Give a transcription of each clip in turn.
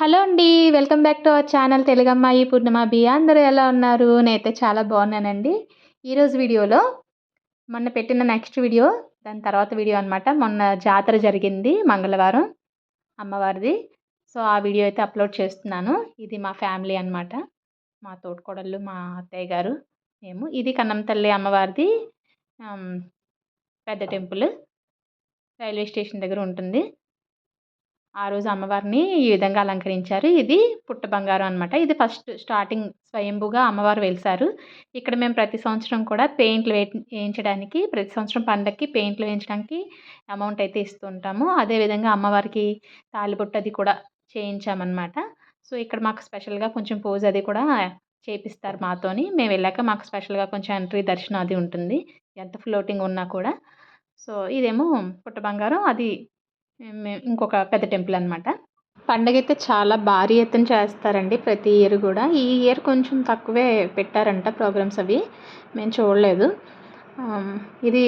Hello అండి welcome back to our channel తెలుగమ్మాయి Purnima B. అందరూ ఎలా ఉన్నారు? నేనైతే చాలా బాగున్నానండి. ఈరోజు వీడియోలో మొన్న పెట్టిన నెక్స్ట్ వీడియో దాని తర్వాత వీడియో అనమాట మొన్న జాతర జరిగింది మంగళవారం అమ్మవారిది. సో ఆ వీడియో అయితే అప్లోడ్ చేస్తున్నాను. ఇది మా ఫ్యామిలీ అనమాట మా తోటికోడళ్ళు మా అత్తయ్య గారు మేము. ఇది కన్నం తల్లి అమ్మవారిది పెద్ద టెంపుల్ రైల్వే స్టేషన్ దగ్గర ఉంటుంది. ఆ రోజు అమ్మవారిని ఈ విధంగా అలంకరించారు. ఇది పుట్ట బంగారం అనమాట ఇది ఫస్ట్ స్టార్టింగ్ స్వయంభుగా అమ్మవారు వెలిసారు. ఇక్కడ మేము ప్రతి సంవత్సరం కూడా పెయింట్లు వే వేయించడానికి ప్రతి సంవత్సరం పండగకి పెయింట్లు వేయించడానికి అమౌంట్ అయితే ఇస్తుంటాము అదేవిధంగా అమ్మవారికి తాలిబొట్టు అది కూడా చేయించామన్నమాట. సో ఇక్కడ మాకు స్పెషల్గా కొంచెం పూజ అది కూడా చేపిస్తారు మాతోని. మేము వెళ్ళాక మాకు స్పెషల్గా కొంచెం ఎంట్రీ దర్శనం అది ఉంటుంది. ఎంత ఫ్లోటింగ్ ఉన్నా కూడా. సో ఇదేమో పుట్ట బంగారం. అది ఇంకొక పెద్ద టెంపుల్ అనమాట పండగ అయితే చాలా భారీ ఎత్తున చేస్తారండి ప్రతి ఇయర్ కూడా. ఈ ఇయర్ కొంచెం తక్కువే పెట్టారంట ప్రోగ్రామ్స్ అవి. మేము చూడలేదు. ఇది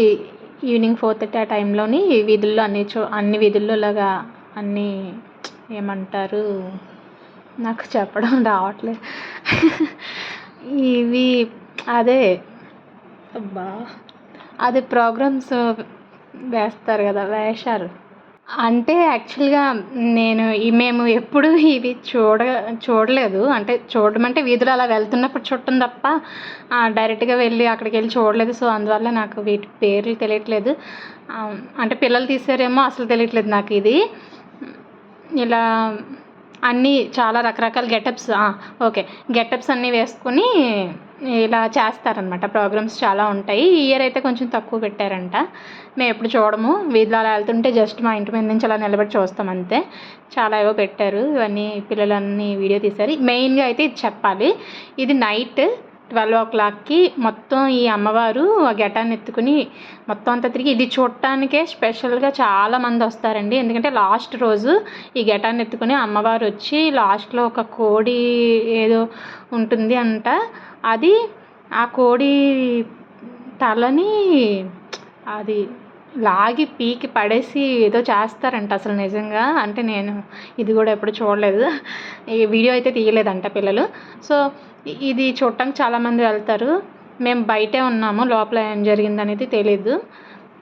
ఈవినింగ్ ఫోర్ థర్టీ ఆ టైంలోని వీధుల్లో అన్ని చో అన్ని వీధుల్లో లాగా అన్నీ ఏమంటారు? నాకు చెప్పడం రావట్లేదు ఇవి అదే అబ్బా! అదే ప్రోగ్రామ్స్ వేస్తారు కదా వేశారు. అంటే యాక్చువల్గా నేను మేము ఎప్పుడూ ఇవి చూడ చూడలేదు. అంటే చూడడం అంటే వీధిలో అలా వెళ్తున్నప్పుడు చూడటం తప్ప డైరెక్ట్గా వెళ్ళి అక్కడికి వెళ్ళి చూడలేదు. సో అందువల్ల నాకు వీటి పేర్లు తెలియట్లేదు. అంటే పిల్లలు తీసారేమో అసలు తెలియట్లేదు నాకు ఇది. ఇలా అన్నీ చాలా రకరకాల గెటప్స్ ఓకే. గెటప్స్ అన్నీ వేసుకుని ఇలా చేస్తారనమాట ప్రోగ్రామ్స్ చాలా ఉంటాయి. ఈ ఇయర్ అయితే కొంచెం తక్కువ పెట్టారంట. మేము ఎప్పుడు చూడము. వీధిలో అలా వెళ్తుంటే జస్ట్ మా ఇంటి మీద నుంచి అలా నిలబడి చూస్తాం అంతే. చాలా ఏవో పెట్టారు. ఇవన్నీ పిల్లలన్నీ వీడియో తీశారు. మెయిన్గా అయితే ఇది చెప్పాలి. ఇది నైట్ ట్వెల్వ్ ఓ క్లాక్కి మొత్తం ఈ అమ్మవారు ఆ ఘటాన్ని ఎత్తుకుని మొత్తం అంతా తిరిగి ఇది చూడటానికే స్పెషల్గా చాలామంది వస్తారండి. ఎందుకంటే లాస్ట్ రోజు ఈ ఘటాన్ని ఎత్తుకుని అమ్మవారు వచ్చి లాస్ట్లో ఒక కోడి ఏదో ఉంటుంది అంట. అది ఆ కోడి తలని అది లాగి పీకి పడేసి ఏదో చేస్తారంట అసలు నిజంగా. అంటే నేను ఇది కూడా ఎప్పుడు చూడలేదు. ఈ వీడియో అయితే తీయలేదంట పిల్లలు. సో ఇది చూడటానికి చాలామంది వెళ్తారు. మేము బయటే ఉన్నాము. లోపల ఏం జరిగింది అనేది తెలీదు.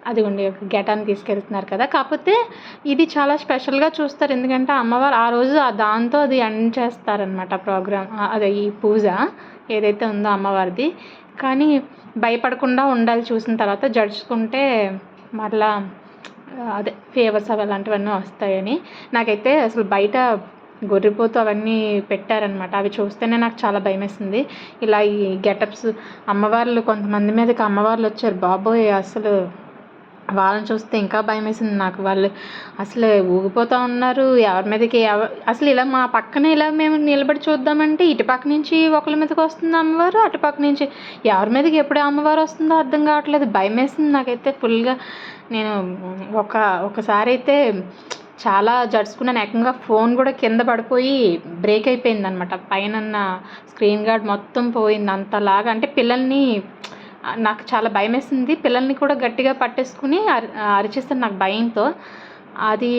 అదిగోండి గెటాన్ని తీసుకెళ్తున్నారు కదా. కాకపోతే ఇది చాలా స్పెషల్గా చూస్తారు. ఎందుకంటే అమ్మవారు ఆ రోజు దాంతో అది ఎండ్ చేస్తారనమాట ప్రోగ్రామ్ అదే ఈ పూజ ఏదైతే ఉందో అమ్మవారిది. కానీ భయపడకుండా ఉండాలి చూసిన తర్వాత జడ్చుకుంటే మరలా అదే ఫేవర్స్ అవి అలాంటివన్నీ వస్తాయని. నాకైతే అసలు బయట గొర్రెపోతు అవన్నీ పెట్టారనమాట అవి చూస్తేనే నాకు చాలా భయం వేసింది ఇలా ఈ గెటప్స్ అమ్మవార్లు కొంతమంది మీదకి అమ్మవార్లు వచ్చారు బాబోయ్ అసలు వాళ్ళని చూస్తే ఇంకా భయం వేసింది నాకు. వాళ్ళు అసలు ఊగిపోతూ ఉన్నారు. ఎవరి మీదకి అసలు ఇలా మా పక్కన ఇలా మేము నిలబడి చూద్దామంటే ఇటు పక్క నుంచి ఒకరి మీదకి వస్తుంది అమ్మవారు అటు పక్క నుంచి ఎవరి మీదకి ఎప్పుడు అమ్మవారు వస్తుందో అర్థం కావట్లేదు. భయం వేసింది నాకైతే ఫుల్గా. నేను ఒక ఒకసారి అయితే చాలా జడుచుకున్నాను. ఏకంగా ఫోన్ కూడా కింద పడిపోయి బ్రేక్ అయిపోయింది అనమాట పైన స్క్రీన్ గార్డ్ మొత్తం పోయింది. అంతలాగా. అంటే పిల్లల్ని నాకు చాలా భయం వేసింది పిల్లల్ని కూడా గట్టిగా పట్టేసుకుని అరి అరిచేస్తాను నాకు భయంతో. అది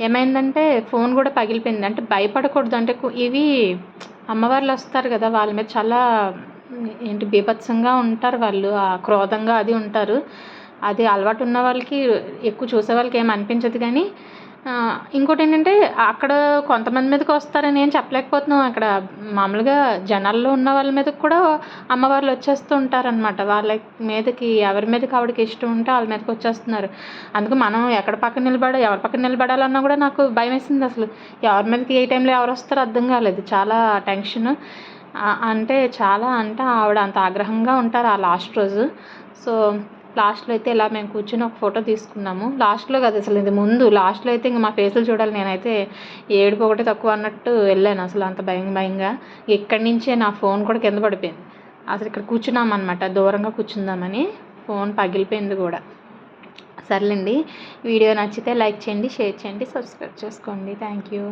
ఏమైందంటే ఫోన్ కూడా పగిలిపోయింది. అంటే భయపడకూడదు. అంటే ఇవి అమ్మవార్లు వస్తారు కదా వాళ్ళ మీద చాలా ఏంటి బీభత్సంగా ఉంటారు వాళ్ళు. ఆ క్రోధంగా అది ఉంటారు. అది అలవాటు ఉన్న వాళ్ళకి ఎక్కువ చూసే వాళ్ళకి ఏం అనిపించదు కానీ ఇంకోటి ఏంటంటే అక్కడ కొంతమంది మీదకి వస్తారని ఏం చెప్పలేకపోతున్నాం. అక్కడ మామూలుగా జనాల్లో ఉన్న వాళ్ళ మీదకి కూడా అమ్మవార్లు వచ్చేస్తూ ఉంటారనమాట వాళ్ళ మీదకి ఎవరి మీదకి ఆవిడకి ఇష్టం ఉంటే వాళ్ళ మీదకి వచ్చేస్తున్నారు. అందుకు మనం ఎక్కడ పక్కన నిలబడ ఎవరి పక్కన నిలబడాలన్నా కూడా నాకు భయం వేసింది అసలు. ఎవరి మీదకి ఏ టైంలో ఎవరు వస్తారో అర్థం కాలేదు. చాలా టెన్షన్. అంటే చాలా అంటే ఆవిడ అంత ఆగ్రహంగా ఉంటారు ఆ లాస్ట్ రోజు. సో లాస్ట్లో అయితే ఇలా మేము కూర్చొని ఒక ఫోటో తీసుకున్నాము. లాస్ట్లో కదా అసలు ఇది ముందు లాస్ట్లో అయితే ఇంక మా ఫేసులు చూడాలి. నేనైతే ఏడుపు ఒకటి తక్కువ అన్నట్టు వెళ్ళాను అసలు అంత భయం భయంగా. ఇక్కడి నుంచే నా ఫోన్ కూడా కింద పడిపోయింది. అసలు ఇక్కడ కూర్చున్నాం అనమాట దూరంగా కూర్చుందామని. ఫోన్ పగిలిపోయింది కూడా. సర్లేండి వీడియో నచ్చితే లైక్ చేయండి షేర్ చేయండి సబ్స్క్రైబ్ చేసుకోండి. Thank you.